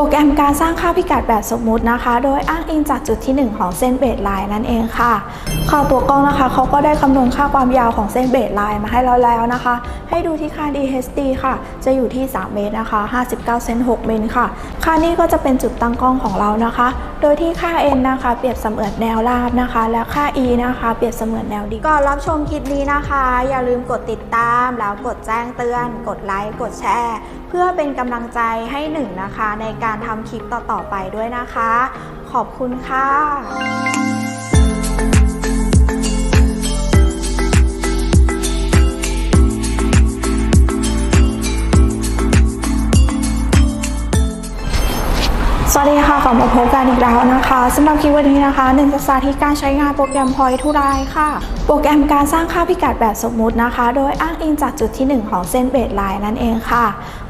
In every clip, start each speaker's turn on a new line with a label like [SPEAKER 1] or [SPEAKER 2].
[SPEAKER 1] โปรแกรมการสร้างค่าพิกัดแบบสมมุตินะคะ โดยอ้างอิงจากจุดที่ 1 ของเส้นเบสไลน์นั่นเองค่ะข่าตัวกล้องนะคะเขาก็ได้คำนวณค่าความยาวของเส้นเบสไลน์มาให้เราแล้วนะคะ ให้ดูที่ค่า DHD ค่ะ จะอยู่ที่ 3 เมตรนะคะ 59 เซน6เมตรค่ะ ค่านี้ก็จะเป็นจุดตั้งกล้องของเรานะคะ โดยที่ค่า n นะคะ เปรียบเสมือนแนวราบนะคะ และค่า e นะคะ เปรียบเสมือนแนวดิ่งก่อนรับชมคลิปนี้นะคะ อย่าลืมกดติดตาม แล้วกดแจ้งเตือน กดไลค์กดแชร์ เพื่อเป็นกำลังใจให้หนึ่งนะคะ ในการทำคลิปต่อๆไปด้วยนะคะ ขอบคุณค่ะ ลับมาพบกันอีกแล้วนะคะสำหรับคลิปวันนี้นะคะหนึ่งจะสาธิตการใช้งานโปรแกรม Point to Line ค่ะ โปรแกรมการสร้างค่าพิกัดแบบสมมุตินะคะ โดยอ้างอิงจากจุดที่ 1 ของเส้นเบสไลน์นั่นเองค่ะ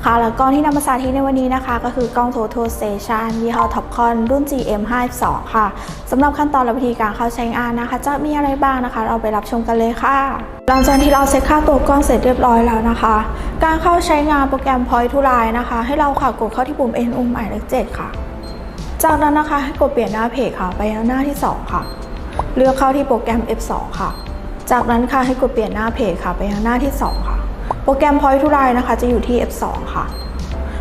[SPEAKER 1] ค่ะ แล้วก็ที่นำมาสาธิตในวันนี้นะคะ ก็คือกล้อง Total Station ยี่ห้อ Topcon รุ่น GM52 ค่ะสำหรับขั้นตอนและวิธีการเข้าใช้งานนะคะ จะมีอะไรบ้างนะคะ เราไปรับชมกันเลยค่ะหลังจากที่เราเซตค่าตัวกล้องเสร็จเรียบร้อยแล้วนะคะ การเข้าใช้งานโปรแกรม Point to Line นะคะ ให้เราค่ะกดเข้าที่ปุ่ม N อุ้มหมายเลข7ค่ะ จากนั้นนะคะให้กดเปลี่ยนหน้าเพจค่ะไปยังหน้าที่ 2 ค่ะ เลือกเข้าที่โปรแกรม F2 ค่ะ จากนั้นค่ะให้กดเปลี่ยนหน้าเพจค่ะไปยังหน้าที่ 2 ค่ะ โปรแกรม Point to Line นะคะ จะอยู่ที่ F2 ค่ะ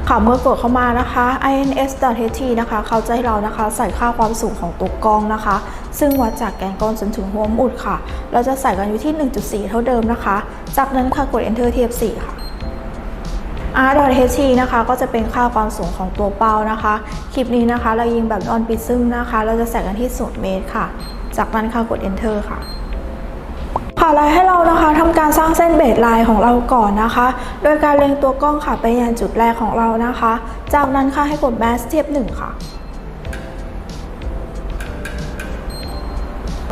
[SPEAKER 1] ค่ะเมื่อกดเข้ามานะคะ ins.ht นะคะ เขาจะให้เรานะคะใส่ค่าความสูงของตัวกล้องนะคะ ซึ่งวัดจากแกนกล้องจนถึงหัวมุดค่ะ เราจะใส่กันอยู่ที่ 1.4 เท่าเดิมนะคะ จากนั้นค่ะกด enter ที่ F4 ค่ะ r.ht นะคะก็จะเป็นค่าความสูงของตัวเป้านะคะ คลิปนี้นะคะ เรายิงแบบออนปิซึมนะคะ เราจะใส่กันที่ 0 เมตรค่ะ จากนั้นค่ะกด enter ค่ะค่ะแล้วให้เรานะคะทำการสร้างเส้นเบสไลน์ของเราก่อนนะคะ โดยการเล็งตัวกล้องค่ะไปยังจุดแรกของเรานะคะ จากนั้นค่ะให้กด mask เทียบ1ค่ะ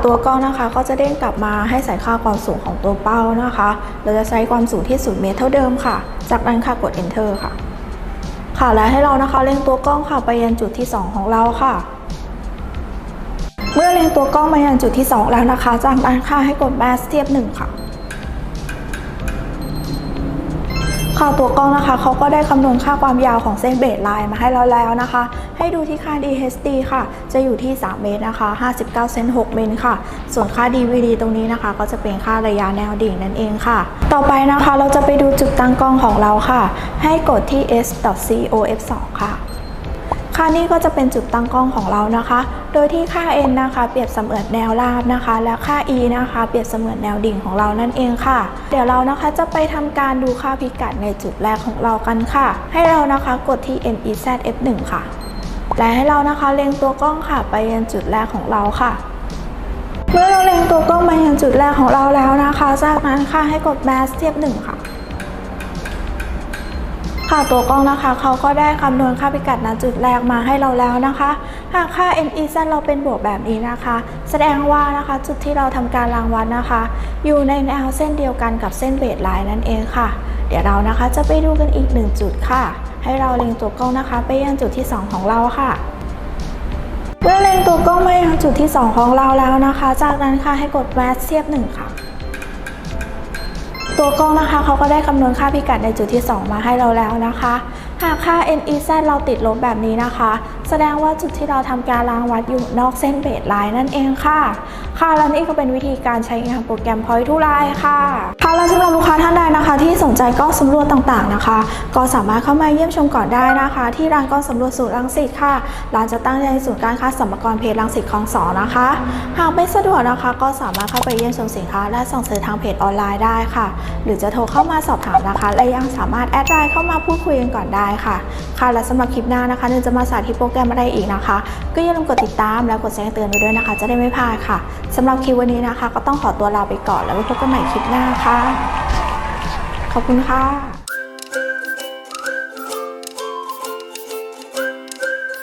[SPEAKER 1] ตัวกล้องนะคะก็จะเด้งกลับมาให้ใส่ค่าความสูงของตัวเป้านะคะ เราจะใช้ความสูงที่0เมตรเท่าเดิมค่ะ จากนั้นค่ะกด enter ค่ะ ค่ะและให้เรานะคะเล็งตัวกล้องค่ะไปยังจุดที่ 2 ของเราค่ะ เมื่อเล็งตัวกล้องมายังจุดที่ 2 แล้วนะคะ จากนั้นค่ะให้กด mask เทียบ1ค่ะ ค่ะตัวกล้องนะคะเขาก็ได้คำนวณค่าความยาวของเส้นเบสไลน์มาให้เราแล้วนะคะ ให้ดูที่ค่า DHD ค่ะ จะอยู่ที่ 3 เมตรนะคะ 59เซน6เมตรค่ะ ส่วนค่า DVD ตรงนี้นะคะ ก็จะเป็นค่าระยะแนวดิ่งนั่นเองค่ะ ต่อไปนะคะเราจะไปดูจุดตั้งกล้องของเราค่ะ ให้กดที่ s.cof2 ค่ะ ค่านี้ก็จะเป็นจุดตั้งกล้องของเรานะคะ โดยที่ค่า n นะคะ เปรียบเสมือนแนวราบนะคะ และค่า e นะคะ เปรียบเสมือนแนวดิ่งของเรานั่นเองค่ะ เดี๋ยวเรานะคะจะไปทำการดูค่าพิกัดในจุดแรกของเรากันค่ะ ให้เรานะคะกดที่ MEZ F1 ค่ะ และให้เรานะคะเล็งตัวกล้องค่ะ ไปยังจุดแรกของเราค่ะเมื่อเราเล็งตัวกล้องมายังจุดแรกของเราแล้วนะคะ จากนั้นค่ะให้กด mask เทียบ1ค่ะ ค่ะตัวกล้องนะคะเขาก็ได้คำนวณค่าพิกัดณจุดแรกมาให้เราแล้วนะคะ หากค่า NEZ เราเป็นบวกแบบนี้นะคะ แสดงว่านะคะจุดที่เราทำการรางวัดนะคะ อยู่ในแนวเส้นเดียวกันกับเส้นเบสไลน์นั่นเองค่ะ เดี๋ยวเรานะคะจะไปดูกันอีกหนึ่งจุดค่ะ ให้เราเล็งตัวกล้องนะคะ ไปยังจุดที่ 2 ของเราค่ะเมื่อเล็งตัวกล้องมายังจุดที่ 2 ของเราแล้วนะคะ จากนั้นค่ะให้กดแวสเทียบ1ค่ะ ตัวกล้องนะคะเขาก็ได้คำนวณค่าพิกัดในจุดที่ 2 มาให้เราแล้วนะคะหากค่า NEZ เราติดลบแบบนี้นะคะ แสดงว่าจุดที่เราทำการรางวัดอยู่นอกเส้นเบสไลน์นั่นเองค่ะ ค่ะและนี่ก็เป็นวิธีการใช้งานโปรแกรม Point to Line ค่ะค่ะและสำหรับลูกค้าท่านใดนะคะ ที่สนใจกล้องสำรวจต่างๆนะคะ ก็สามารถเข้ามาเยี่ยมชมก่อนได้นะคะ ที่ร้านกล้องสำรวจศูนย์รังสิตค่ะร้านจะตั้งในศูนย์การค้าสัมมกรเพจรังสิตคลองสองนะคะ หากไม่สะดวกนะคะ ก็สามารถเข้าไปเยี่ยมชมสินค้า และสั่งซื้อทางเพจออนไลน์ได้ค่ะ หรือจะโทรเข้ามาสอบถามนะคะและยังสามารถแอดไลน์เข้ามาพูดคุยกันก่อนได้ค่ะ ค่ะและสำหรับคลิปหน้านะคะนึงจะมาสาธิตโปรแกรมอะไรอีกนะคะ ก็อย่าลืมกดติดตามและกดแจ้งเตือนไปด้วยนะคะ จะได้ไม่พลาดค่ะสำหรับคลิปวันนี้นะคะ ก็ต้องขอตัวลาไปก่อนแล้วไว้พบกันใหม่คลิปหน้าค่ะ ขอบคุณค่ะ